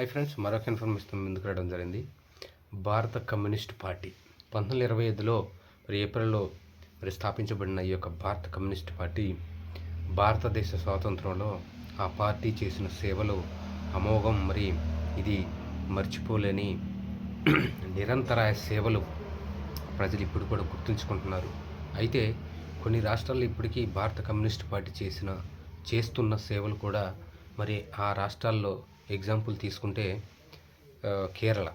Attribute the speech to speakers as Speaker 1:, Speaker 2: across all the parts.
Speaker 1: Hi friends మరొక information ముందుకు రావడం జరిగింది. భారత కమ్యూనిస్ట్ పార్టీ పంతొమ్మిది వందల ఇరవై ఐదులో మరి ఏప్రిల్లో మరి స్థాపించబడిన ఈ యొక్క భారత కమ్యూనిస్ట్ పార్టీ భారతదేశ స్వాతంత్రంలో ఆ పార్టీ చేసిన సేవలు అమోఘం మరి ఇది మర్చిపోలేని నిరంతరాయ సేవలు ప్రజలు ఇప్పుడు కూడా గుర్తుంచుకుంటున్నారు. అయితే కొన్ని రాష్ట్రాల్లో ఇప్పటికీ భారత కమ్యూనిస్ట్ పార్టీ చేసిన చేస్తున్న సేవలు కూడా మరి ఆ రాష్ట్రాల్లో ఎగ్జాంపుల్ తీసుకుంటే కేరళ.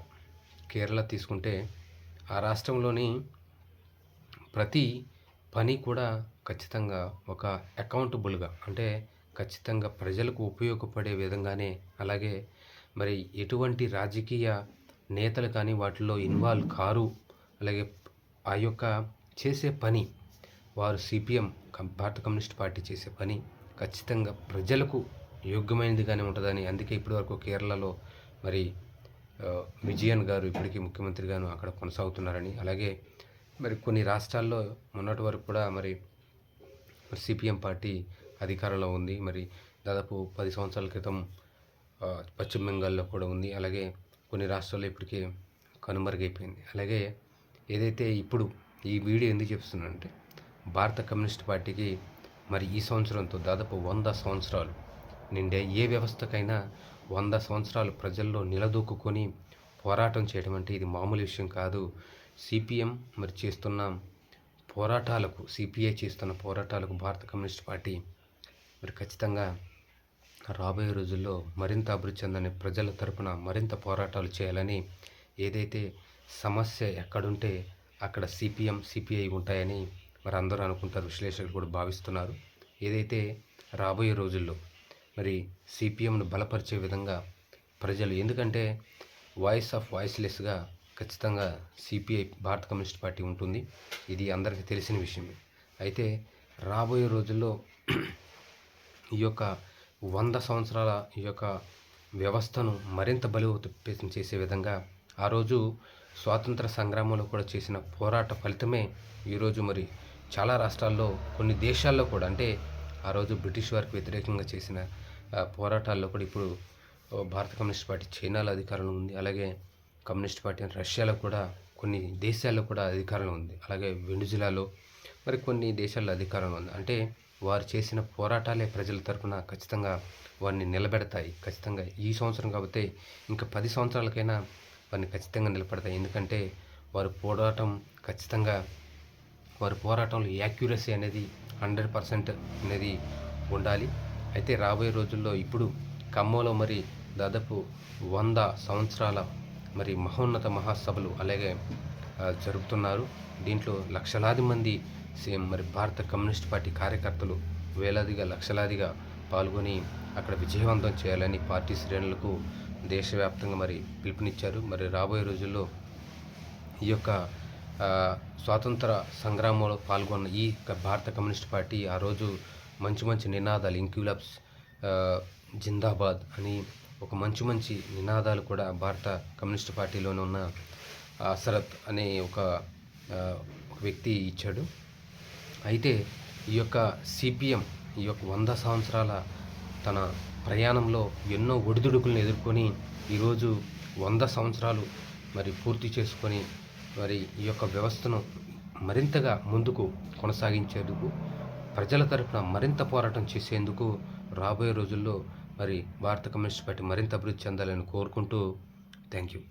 Speaker 1: కేరళ తీసుకుంటే ఆ రాష్ట్రంలోని ప్రతి పని కూడా ఖచ్చితంగా ఒక అకౌంటబుల్గా అంటే ఖచ్చితంగా ప్రజలకు ఉపయోగపడే విధంగానే అలాగే మరి ఎటువంటి రాజకీయ నేతలు కానీ వాటిలో ఇన్వాల్వ్ కారు అలాగే ఆ యొక్క చేసే పని వారు సిపిఎం భారత కమ్యూనిస్ట్ పార్టీ చేసే పని ఖచ్చితంగా ప్రజలకు యోగ్యమైనదిగానే ఉంటుందని అందుకే ఇప్పటివరకు కేరళలో మరి విజయన్ గారు ఇప్పటికీ ముఖ్యమంత్రిగాను అక్కడ కొనసాగుతున్నారని. అలాగే మరి కొన్ని రాష్ట్రాల్లో మొన్నటి వరకు కూడా మరి సిపిఎం పార్టీ అధికారంలో ఉంది. మరి దాదాపు పది సంవత్సరాల క్రితం పశ్చిమ బెంగాల్లో కూడా ఉంది. అలాగే కొన్ని రాష్ట్రాల్లో ఇప్పటికే కనుమరుగైపోయింది. అలాగే ఏదైతే ఇప్పుడు ఈ వీడియో ఎందుకు చెప్తున్నానంటే భారత కమ్యూనిస్ట్ పార్టీకి మరి ఈ సంవత్సరంతో దాదాపు వంద సంవత్సరాలు నిండే ఏ వ్యవస్థకైనా వంద సంవత్సరాలు ప్రజల్లో నిలదొక్కుని పోరాటం చేయడం అంటే ఇది మామూలు విషయం కాదు. సిపిఎం మరి చేస్తున్న పోరాటాలకు సిపిఐ చేస్తున్న పోరాటాలకు భారత కమ్యూనిస్ట్ పార్టీ మరి ఖచ్చితంగా రాబోయే రోజుల్లో మరింత అభివృద్ధి చెందని ప్రజల తరపున మరింత పోరాటాలు చేయాలని ఏదైతే సమస్య ఎక్కడుంటే అక్కడ సిపిఎం సిపిఐ ఉంటాయని మరి అందరూ అనుకుంటారు విశ్లేషకులు కూడా భావిస్తున్నారు. ఏదైతే రాబోయే రోజుల్లో మరి సిపిఎంను బలపరిచే విధంగా ప్రజలు. ఎందుకంటే వాయిస్ ఆఫ్ వాయిస్లెస్గా ఖచ్చితంగా సిపిఐ భారత కమ్యూనిస్ట్ పార్టీ ఉంటుంది. ఇది అందరికీ తెలిసిన విషయమే అయితే రాబోయే రోజుల్లో ఈ యొక్క వంద సంవత్సరాల ఈ యొక్క వ్యవస్థను మరింత బలోపేతం చేసే విధంగా ఆ రోజు స్వాతంత్ర సంగ్రామంలో కూడా చేసిన పోరాట ఫలితమే ఈరోజు మరి చాలా రాష్ట్రాల్లో కొన్ని దేశాల్లో కూడా అంటే ఆ రోజు బ్రిటిష్ వారికి వ్యతిరేకంగా చేసిన ఆ, పోరాటాల్లో కూడా ఇప్పుడు భారత కమ్యూనిస్ట్ పార్టీ చైనాలో అధికారంలో ఉంది. అలాగే కమ్యూనిస్ట్ పార్టీ రష్యాలో కూడా కొన్ని దేశాల్లో కూడా అధికారంలో ఉంది. అలాగే వెనుజులాలో మరి కొన్ని దేశాల్లో అధికారంలో ఉంది. అంటే వారు చేసిన పోరాటాలే ప్రజల తరఫున ఖచ్చితంగా వారిని నిలబెడతాయి. ఖచ్చితంగా ఈ సంవత్సరం కాబట్టి ఇంకా పది సంవత్సరాలకైనా వారిని ఖచ్చితంగా నిలబెడతాయి. ఎందుకంటే వారి పోరాటం ఖచ్చితంగా వారి పోరాటంలో యాక్యురసీ అనేది హండ్రెడ్ పర్సెంట్ అనేది ఉండాలి. అయితే రాబోయే రోజుల్లో ఇప్పుడు ఖమ్మంలో మరి దాదాపు వంద సంవత్సరాల మరి మహోన్నత మహాసభలు అలాగే జరుపుతున్నారు. దీంట్లో లక్షలాది మంది సేమ్ మరి భారత కమ్యూనిస్ట్ పార్టీ కార్యకర్తలు వేలాదిగా లక్షలాదిగా పాల్గొని అక్కడ విజయవంతం చేయాలని పార్టీ శ్రేణులకు దేశవ్యాప్తంగా మరి పిలుపునిచ్చారు. మరి రాబోయే రోజుల్లో ఈ యొక్క స్వాతంత్ర సంగ్రామంలో పాల్గొన్న ఈ భారత కమ్యూనిస్ట్ పార్టీ ఆ రోజు మంచి మంచి నినాదాలు ఇంక్యులబ్స్ జిందాబాద్ అని ఒక మంచి మంచి నినాదాలు కూడా భారత కమ్యూనిస్ట్ పార్టీలోనే ఉన్న అసరత్ అనే ఒక ఒక వ్యక్తి ఇచ్చాడు. అయితే ఈ యొక్క సిపిఎం ఈ యొక్క వంద సంవత్సరాల తన ప్రయాణంలో ఎన్నో ఒడిదుడుకులను ఎదుర్కొని ఈరోజు వంద సంవత్సరాలు మరి పూర్తి చేసుకొని మరి ఈ యొక్క వ్యవస్థను మరింతగా ముందుకు కొనసాగించేందుకు ప్రజల తరపున మరింత పోరాటం చేసేందుకు రాబోయే రోజుల్లో మరి భారత కమ్యూనిస్ట్ పార్టీ మరింత అభివృద్ధి చెందాలని కోరుకుంటూ థ్యాంక్ యూ